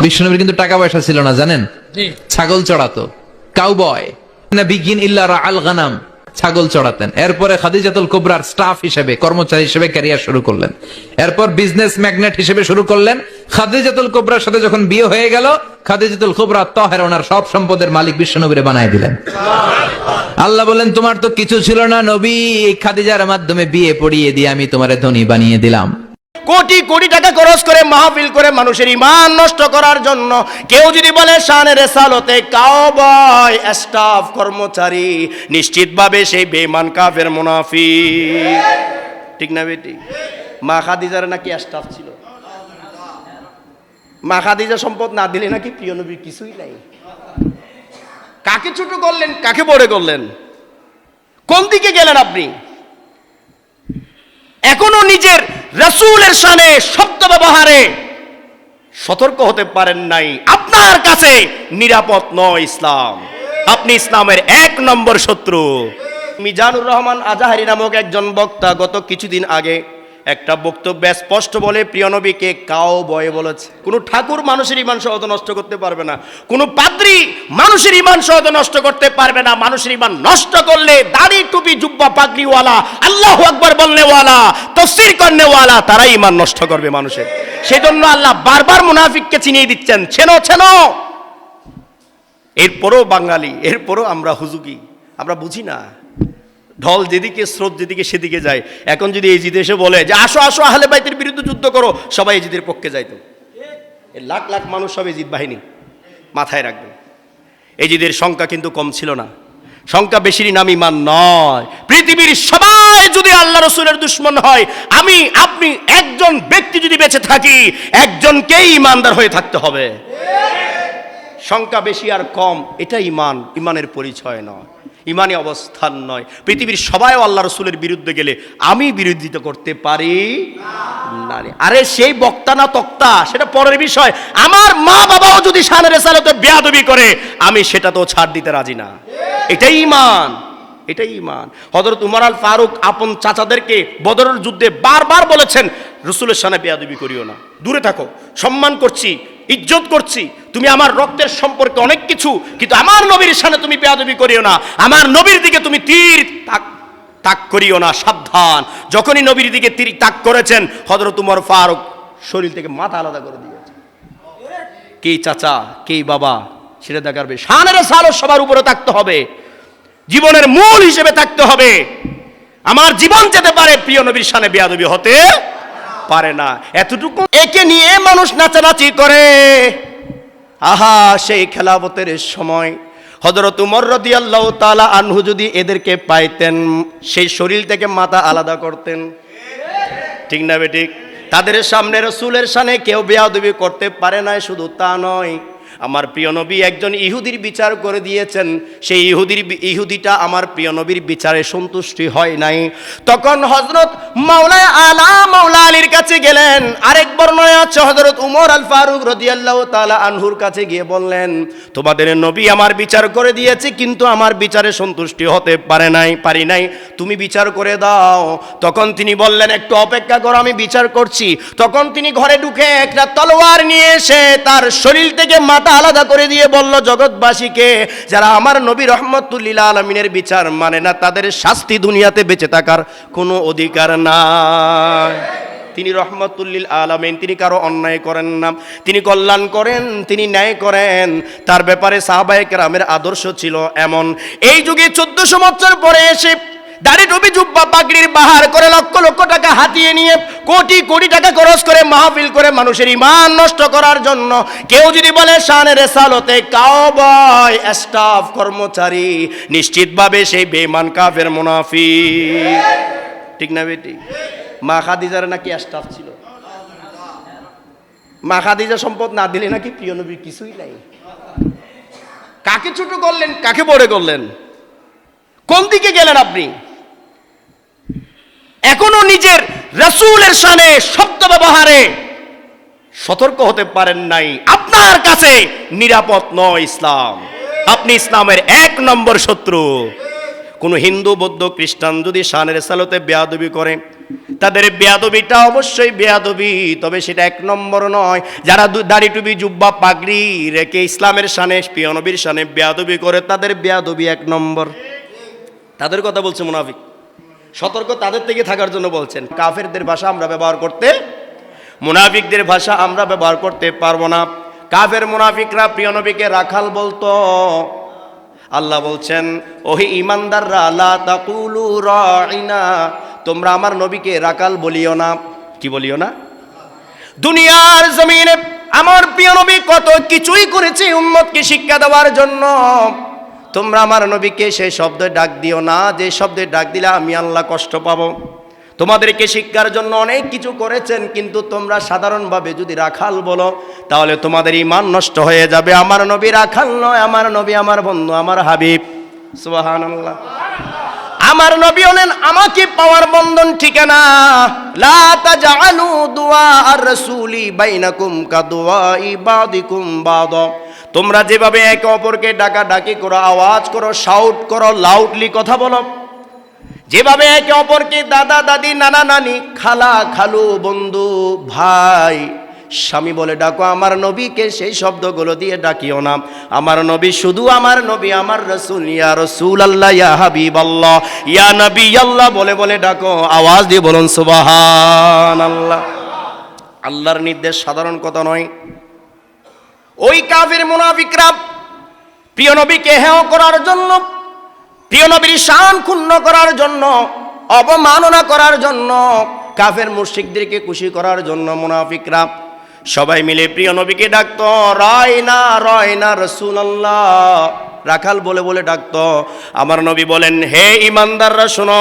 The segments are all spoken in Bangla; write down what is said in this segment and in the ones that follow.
বিষ্ণুনবীর কিন্তু টাকা পয়সা ছিল না জানেন? ছাগল চড়াতো। কাউবয়। না বিগিন ইল্লা আল গানাম। ছাগল চড়াতেন। এরপরে খাদিজাতুল কুবরার স্টাফ হিসেবে কর্মচারী হিসেবে ক্যারিয়ার শুরু করলেন। এরপর বিজনেস ম্যাগনেট হিসেবে শুরু করলেন। খাদিজাতুল কুবরার সাথে যখন বিয়ে হয়ে গেল খাদিজাতুল কুবরা তহের ওনার সব সম্পদের মালিক বিশ্বনবীরে বানায় দিলেন। আল্লাহ বলেন তোমার তো কিছু ছিল না নবী। এই খাদিজার মাধ্যমে বিয়ে পড়িয়ে দিয়ে আমি তোমারে ধনী বানিয়ে দিলাম। কোটি কোটি টাকা খরচ করে মাহফিল করে মানুষের ইমান নষ্ট করার জন্য কেউ যদি বলে, শানের রেসালতে কাউবয় স্টাফ, কর্মচারী, নিশ্চিতভাবে সেই বেমান কাফের মুনাফি ঠিক না বেটি? মা খাদিজার নাকি স্টাফ ছিল? মা খাদিজা সম্পদ না দিলে নাকি প্রিয় নবীর কিছুই নাই। কাকে ছোট করলেন, কাকে বড় করলেন? কোন দিকে গেলেন আপনি? এখনও নিজের রসুলের সানে শব্দ ব্যবহারে সতর্ক হতে পারেন নাই। আপনার কাছে নিরাপদ নয় ইসলাম। আপনি ইসলামের এক নম্বর শত্রু। মিজানুর রহমান আজাহারি নামক একজন বক্তা গত কিছুদিন আগে একটা বক্তব্যে স্পষ্ট বলে, প্রিয় নবীকে কাও বয়ে বলেছে। কোনো ঠাকুর মানুষের ইমান সহজ নষ্ট করতে পারবে না। কোনো পাদ্রী মানুষের ইমান সহজ নষ্ট করতে পারবে না। মানুষের ইমান নষ্ট করলে দাড়ি, টুপি, জুব্বা, পাগড়িওয়ালা, আল্লাহ আকবর বলনেওয়ালা, তফসির করনেওয়ালা, তারাই ইমান নষ্ট করবে মানুষের। সেজন্য আল্লাহ বারবার মুনাফিককে চিনিয়ে দিচ্ছেন, ছেনো ছেনো। এরপরও বাঙালি, এরপরও আমরা হুজুকি আমরা বুঝি না। ঢল যেদিকে, স্রোত যেদিকে, সেদিকে যায়। এখন যদি এই জিদ এসে বলে যে, আসো আসো, আহলে বাইতের বিরুদ্ধে যুদ্ধ করো, সবাই এজিদের পক্ষে যাইতো। লাখ লাখ মানুষ সব এজিদ বাহিনী মাথায় রাখবেন এজিদের সংখ্যা কিন্তু কম ছিল না। সংখ্যা বেশির নাম ইমান নয়। পৃথিবীর সবাই যদি আল্লাহ রসুলের দুশ্মন হয়, আমি, আপনি একজন ব্যক্তি যদি বেঁচে থাকি, একজনকেই ইমানদার হয়ে থাকতে হবে। সংখ্যা বেশি আর কম এটা ইমান ইমানের পরিচয় নয়। ইমানি অবস্থান নয়। পৃথিবীর সবাই আল্লাহ রসুলের বিরুদ্ধে গেলে আমি বিরোধিতা করতে পারি না আরে সেই বক্তা না তক্তা, সেটা পরের বিষয়। আমার মা বাবাও যদি সানের সালতে বেয়াদবি করে, আমি সেটা তো ছাড় দিতে রাজি না। এটাই ইমান এটাই ইমান। হজরত উমর আল ফারুক আপন চাচাদেরকে বদরের যুদ্ধে বারবার বলেছেন রসুলের সামনে বেয়াদবি করিও না। দূরে থাকো, সম্মান করছি, ইজ্জত করছি। তুমি আমার রক্তের সম্পর্কে অনেক কিছু, কিন্তু আমার নবীর সামনে তুমি বেয়াদবি করিও না। আমার নবীর দিকে তুমি তীর তাক তাক করিও না, সাবধান। যখনই নবীর দিকে তীর তাক করেছেন হজরত উমর ফারুক শরীর থেকে মাথা আলাদা করে দিয়েছে। কে চাচা, কে বাবা, সেটা দেখাবে সানের সালো সবার উপরে থাকতে হবে। জীবনের মূল হিসেবে থাকতে হবে। আমার জীবন যেতে পারে প্রিয় নবীর সানে বেয়াদবি হতে পারে না। এতটুকু একে নিয়ে মানুষ নাচানাচি করে। আহা, সেই খেলাবতের সময় হজরত উমর রদিয়াল্লাহ তালা আনহু যদি এদেরকে পাইতেন, সেই শরীর থেকে মাথা আলাদা করতেন। ঠিক না বেঠিক তাদের সামনে রসুলের সামনে কেউ বেয়াদবি করতে পারে না শুধু তা নয়। আমার প্রিয় নবী একজন ইহুদির বিচার করে দিয়েছেন। সেই ইহুদির ইহুদিটা আমার প্রিয় নবীর বিচারে সন্তুষ্টি হয় নাই। তখন হজরত মাওলা আলা মাওলা আলীর কাছে গেলেন। আরেক বর্ণনা আছে হজরত উমর আল ফারুক রদিয়াল্লাহ তালা আনহুর কাছে গিয়ে বললেন, তোমাদের নবী আমার বিচার করে দিয়েছে, কিন্তু আমার বিচারে সন্তুষ্টি হতে পারে নাই, পারি নাই। তুমি বিচার করে দাও। তখন তিনি বললেন, একটু অপেক্ষা করো, আমি বিচার করছি। তখন তিনি ঘরে ঢুকে একটা তলোয়ার নিয়ে এসে তার শরীর থেকে মাথা আলাদা করে দিয়ে বলল, জগৎবাসীকে, যারা আমার নবী রহমতুল্লিল আলমিনের বিচার মানে না, তাদের শাস্তি দুনিয়াতে বেঁচে থাকার কোনো অধিকার নাই। তিনি রহমতুল্লিল আলমিন, তিনি কারও অন্যায় করেন না। তিনি কল্যাণ করেন, তিনি ন্যায় করেন। তার ব্যাপারে সাহাবায়ে কেরামের আদর্শ ছিল এমন। এই যুগে চোদ্দশো বছর পরে এসে দাড়ি টুপি জুব্বা পাগড়ির বাহার করে লক্ষ লক্ষ টাকা হাতিয়ে নিয়ে কোটি কোটি টাকা খরচ করে মাহফিল করে মানুষের ইমান নষ্ট করার জন্য কেউ যদি বলে শানের রেসালতে কাউবয় স্টাফ, কর্মচারী, নিশ্চিতভাবে সেই বেমান কাফের মুনাফি ঠিক না বেটি? মা খাদিজার নাকি স্টাফ ছিল? মা খাদিজা সম্পদ না দিলে নাকি প্রিয় নবীর কিছুই নাই। কাকে ছোট করলেন, কাকে বড় করলেন? কোন দিকে গেলেন আপনি? এখনও নিজের রসুলের সানে শব্দ ব্যবহারে সতর্ক হতে পারেন নাই। আপনার কাছে নিরাপদ নয় ইসলাম। আপনি ইসলামের এক নম্বর শত্রু। কোনো হিন্দু, বৌদ্ধ, খ্রিস্টান যদি শানের সালতে বেয়াদবি করে, তাদের বেয়াদবিটা অবশ্যই বেয়াদবি, তবে সেটা এক নম্বর নয়। যারা দাড়ি টুপি, জুব্বা, পাগড়ি রেখে ইসলামের সানে পিয়নবীর সানে বেয়াদবি করে, তাদের বেয়াদবি এক নম্বর। তাদের কথা বলছে মুনাফিক। সতর্ক তাদের থেকে থাকার জন্য বলছেন, কাফেরদের ভাষা আমরা ব্যবহার করতে, মুনাফিকদের ভাষা আমরা ব্যবহার করতে পারব না। কাফের মুনাফিকরা, প্রিয় নবীকে রাখাল বলতো। আল্লাহ বলছেন, ওহি ইমানদাররা লা তাকুলু রাইনা তোমরা আমার নবীকে রাকাল বলিও না। কি বলিও না? দুনিয়ার জমিনে আমার প্রিয় নবী কত কিছুই করেছে উম্মতকে শিক্ষা দেওয়ার জন্য। তোমরা আমার নবীকে সেই শব্দে ডাক দিও না, যে শব্দে ডাক দিলে আমি আল্লাহ কষ্ট পাবো। তোমাদেরকে শিক্ষার জন্য অনেক কিছু করেছেন, কিন্তু তোমরা সাধারণভাবে যদি রাখাল বলো, তাহলে তোমাদের ইমান নষ্ট হয়ে যাবে। আমার নবী রাখাল নয়, আমার নবী আমার বন্ধু, আমার হাবিব। সুবহানাল্লাহ। আমার নবী হলেন আমাকে পাওয়ার বন্ধন ঠিকানা। লা আর তোমরা যেভাবে একে অপরকে ডাকা ডাকি করো, আওয়াজ করো শাউট করো লাউডলি কথা বলো। যেভাবে একে অপরকে দাদা, দাদি, নানা, নানি, খালা, খালু, বন্ধু, ভাই, স্বামী বলে ডাকো, আমার নবীকে সেই শব্দগুলো দিয়ে ডাকিও না। আমার নবী শুধু আমার নবী, আমার রসুল, ইয়া রসুল আল্লাহ ইয়া হাবিব আল্লাহ ইয়া নবী আল্লাহ বলে বলে ডাকো, আওয়াজ দিয়ে বলুন সুবাহান আল্লাহ আল্লাহর নির্দেশ সাধারণ কথা নয়। ওই কাফির মুনাফিকরা প্রিয় নবীকে হেয় করার জন্য, প্রিয় নবীর শান ক্ষুণ্ণ করার জন্য, অবমাননা করার জন্য, কাফের মুশরিকদেরকে খুশি করার জন্য মুনাফিকরা সবাই মিলে প্রিয় নবীকে ডাকতো রয় না রয় রসুল্লাহ রাখাল বলে বলে ডাকতো, আমার নবী বলেন, হে ইমানদাররা, শোনো,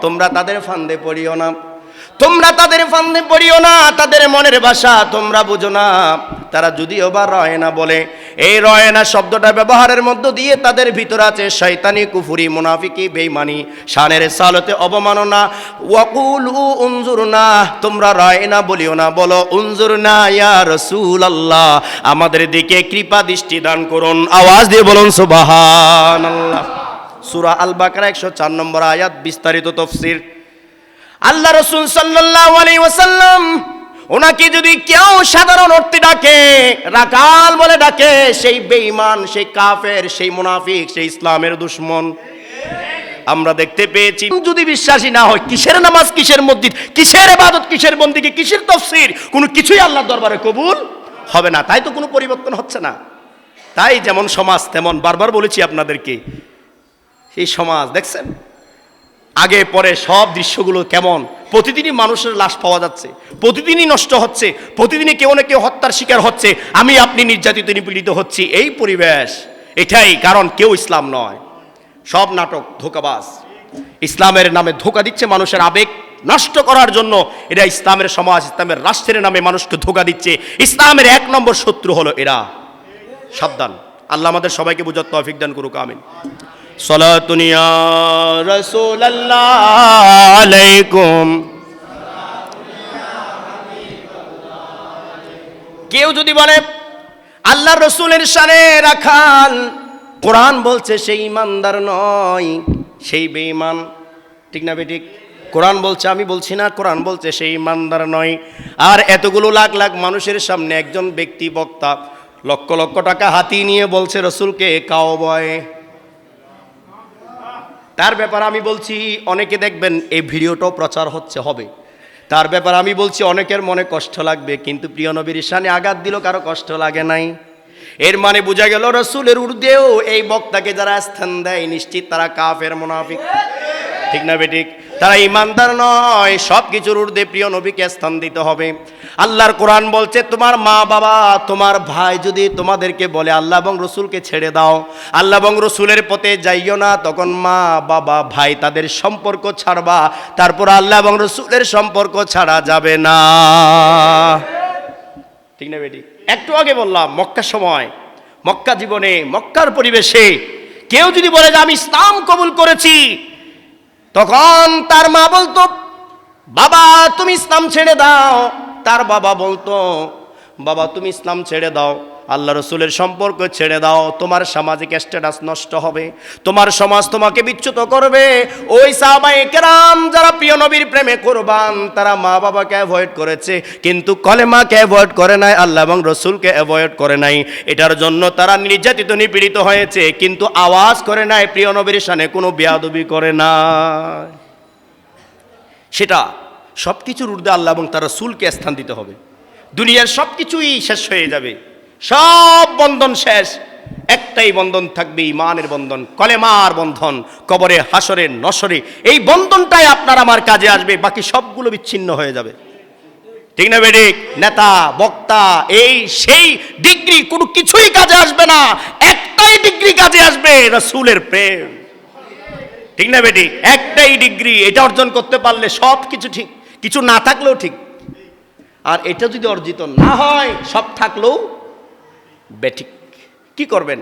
তোমরা তাদের ফান্দে পড়িও না। তোমরা তাদের ফান্দে পড়িও না, তাদের মনের ভাষা তোমরা বুঝো না। তারা যদিও বা রয় না বলে, এই রয়না শব্দটা ব্যবহারের মধ্য দিয়ে তাদের ভিতর আছে শয়তানি, কুফুরি, মুনাফিকি, বেইমানি, শানের সালতে অবমাননা। ওয়াকুল উনজুর না তোমরা রয় না বলিও না, বলো উনজুর না ইয়া রসুল আল্লাহ আমাদের দিকে কৃপা দৃষ্টি দান করুন। আওয়াজ দিয়ে বলুন সুবাহান সুরা আল বাকরা একশো চার নম্বর আয়াত, বিস্তারিত তফসির। আল্লাহ রসুল সাল্লাল্লাহু আলাইহি ওয়াসাল্লাম ওনাকে যদি কেউ সাধারণ অর্থে ডাকে রাকাল বলে ডাকে, সেই বেঈমান, সেই কাফের, সেই মুনাফিক, সেই ইসলামের দুশ্মন। আমরা দেখতে পেয়েছি, যদি বিশ্বাসী না হয়, কিসের নামাজ কিসের মসজিদ, কিসের ইবাদত কিসের বন্দিকে কিসের তফসির, কোনো কিছুই আল্লাহর দরবারে কবুল হবে না। তাই তো কোনো পরিবর্তন হচ্ছে না। তাই যেমন সমাজ, তেমন বারবার বলেছি আপনাদেরকে, সেই সমাজ, দেখছেন? আগে, পরে সব দৃশ্যগুলো কেমন? প্রতিদিনই মানুষের লাশ পাওয়া যাচ্ছে। প্রতিদিনই নষ্ট হচ্ছে। প্রতিদিনই কেউ না কেউ হত্যার শিকার হচ্ছে। আমি আপনি নির্যাতিত, নিপীড়িত হচ্ছি। এই পরিবেশ, এটাই কারণ কেউ ইসলাম নয়। সব নাটক ধোকাবাজ। ইসলামের নামে ধোকা দিচ্ছে মানুষের আবেগ নষ্ট করার জন্য। এরা ইসলামের সমাজ, ইসলামের রাষ্ট্রের নামে মানুষকে ধোকা দিচ্ছে। ইসলামের এক নম্বর শত্রু হলো এরা। সাবধান। আল্লাহ আমাদের সবাইকে বুঝার দান করুক, আমিন। صلاتun يا رسول الله عليكم কেউ যদি বলে আল্লাহ রসুলের সানে রাখাল কোরআন বলছে সেই ইমানদার নয় সেই বেঈমান ঠিক না বেঠিক কোরআন বলছে আমি বলছি না কোরআন বলছে সেই ইমানদার নয় আর এতগুলো লাখ লাখ মানুষের সামনে একজন ব্যক্তি বক্তা লক্ষ লক্ষ টাকা হাতি নিয়ে বলছে রসুলকে কাও বয় তার ব্যাপারে আমি বলছি, অনেকে দেখবেন এই ভিডিওটাও প্রচার হচ্ছে, হবে। তার ব্যাপারে আমি বলছি, অনেকের মনে কষ্ট লাগবে, কিন্তু প্রিয় নবীর ঈশানে আঘাত দিল কারও কষ্ট লাগে নাই। এর মানে বোঝা গেল, রসুলের উর্দেও এই বক্তাকে যারা স্থান দেয়, নিশ্চিত তারা কাফের, মুনাফিক। ঠিক না বেঠিক তারা ইমানদার নয় সব কিছুর ঊর্ধ্বে প্রিয় নবীকে স্থান দিতে হবে। আল্লাহর কোরআন বলছে, তোমার মা বাবা, তোমার ভাই যদি তোমাদেরকে বলে, আল্লাহ এবং রসুলকে ছেড়ে দাও, আল্লাহ এবং রসুলের পথে যাইও না, তখন মা বাবা, ভাই তাদের সম্পর্ক ছাড়বা। তারপর আল্লাহ এবং রসুলের সম্পর্ক ছাড়া যাবে না। ঠিক না বেটি একটু আগে বললাম, মক্কা সময়, মক্কা জীবনে, মক্কার পরিবেশে কেউ যদি বলে যে, আমি ইসলাম কবুল করেছি তখন তার মা বলতো, বাবা, তুমি ইসলাম ছেড়ে দাও। তার বাবা বলতো, বাবা, তুমি ইসলাম ছেড়ে দাও। আল্লাহ রসুলের সম্পর্ক ছেড়ে দাও, তোমার সামাজিক স্ট্যাটাস নষ্ট হবে, তোমার সমাজ তোমাকে বিচ্যুত করবে। ওই সাহাবাই কেরাম যারা প্রিয় নবীর প্রেমে কোরবান, তারা মা বাবাকে অ্যাভয়েড করেছে, কিন্তু কলেমাকে অ্যাভয়েড করে নাই, আল্লাহ এবং রসুলকে অ্যাভয়েড করে নাই। এটার জন্য তারা নির্যাতিত, নিপীড়িত হয়েছে, কিন্তু আওয়াজ করে নাই, প্রিয় নবীর সানে কোনো বেয়াদবি করে না সেটা সব কিছুর ঊর্ধ্বে আল্লাহ এবং তার রসুলকে স্থান দিতে হবে। দুনিয়ার সব কিছুই শেষ হয়ে যাবে। সব বন্ধন শেষ। একটাই বন্ধন থাকবে ইমানের বন্ধন, কলেমার বন্ধন, কবরে হাসরে নসরে এই বন্ধনটাই আপনার আমার কাজে আসবে, বাকি সবগুলো বিচ্ছিন্ন হয়ে যাবে। ঠিক না বেডিক নেতা, বক্তা, এই সেই ডিগ্রি কোনো কিছুই কাজে আসবে না। একটাই ডিগ্রি কাজে আসবে, রসুলের প্রেম। ঠিক না বেটি একটাই ডিগ্রি, এটা অর্জন করতে পারলে সব কিছু ঠিক, কিছু না থাকলেও ঠিক। আর এটা যদি অর্জিত না হয়, সব থাকলেও বেঠিক। কি করবেন?